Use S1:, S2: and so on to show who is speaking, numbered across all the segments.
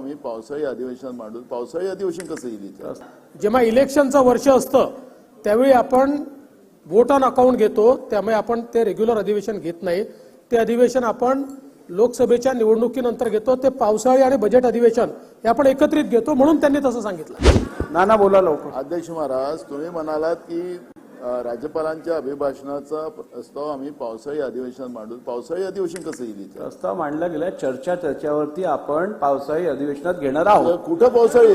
S1: आम्ही पावसाळी अधिवेशनात मांडू पावसाळी अधिवेशन कसं येईल इथं?
S2: जेव्हा इलेक्शनचं वर्ष असतं त्यावेळी आपण वोट ऑन अकाउंट घेतो त्यामुळे आपण ते रेग्युलर अधिवेशन घेत नाही. ते अधिवेशन आपण लोकसभेच्या निवडणुकीनंतर घेतो ते पावसाळी आणि बजेट अधिवेशन हे आपण एकत्रित घेतो म्हणून त्यांनी तसं सांगितलं.
S3: नाना बोला लवकर.
S1: अध्यक्ष महाराज तुम्ही म्हणालात की राज्यपालांच्या अभिभाषणाचा प्रस्ताव आम्ही पावसाळी अधिवेशनात मांडू. पावसाळी अधिवेशन कसं येईल इथं?
S3: प्रस्ताव मांडला गेला चर्चा त्याच्यावरती आपण पावसाळी अधिवेशनात घेणार आहोत.
S1: कुठं पावसाळी?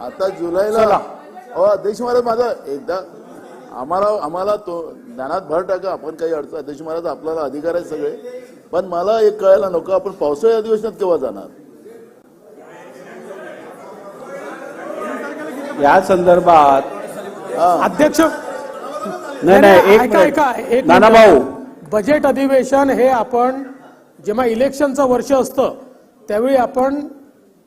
S1: आता जुलैला हो अध्यक्ष महाराज माझा एकदा आम्हाला आम्हाला तो ज्ञानात भर टाका आपण काही अडचण अध्यक्ष महाराज आपल्याला अधिकार आहे सगळे. पण मला एक कळायला नको आपण पावसाळी अधिवेशनात केव्हा जाणार?
S3: या संदर्भात
S2: अध्यक्ष
S3: नाही नाही एक
S2: ऐका ऐका
S3: मिनिट.
S2: एक
S3: नाना. भाऊ.
S2: बजेट अधिवेशन हे आपण जेव्हा इलेक्शनचं वर्ष असतं त्यावेळी आपण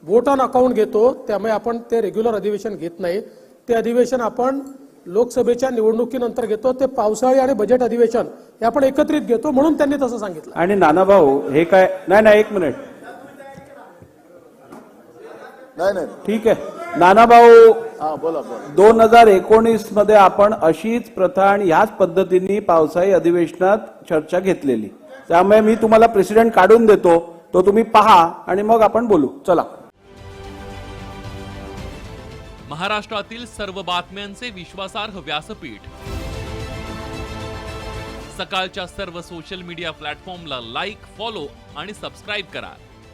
S2: वोट ऑन अकाउंट घेतो त्यामुळे आपण ते रेग्युलर अधिवेशन घेत नाही. ते अधिवेशन आपण लोकसभेच्या निवडणुकीनंतर घेतो ते पावसाळी आणि बजेट अधिवेशन हे आपण एकत्रित घेतो म्हणून त्यांनी तसं सांगितलं.
S3: आणि नाना भाऊ हे काय नाही नाही एक मिनिट
S1: नाही नाही.
S3: ठीक आहे. नाना भाऊ
S1: हा बोला बोला.
S3: दोन हजार एकोणीसमध्ये आपण अशीच प्रथा आणि ह्याच पद्धतीने पावसाळी अधिवेशनात चर्चा घेतलेली. त्यामुळे मी तुम्हाला प्रेसिडेंट काढून देतो. तो तुम्ही पहा आणि मग आपण बोलू. चला.
S4: महाराष्ट्रातील सर्व बातम्यांचे विश्वासार्ह व्यासपीठ. सकाळच्या सर्व सोशल मीडिया प्लॅटफॉर्मला लाईक फॉलो आणि सबस्क्राईब करा.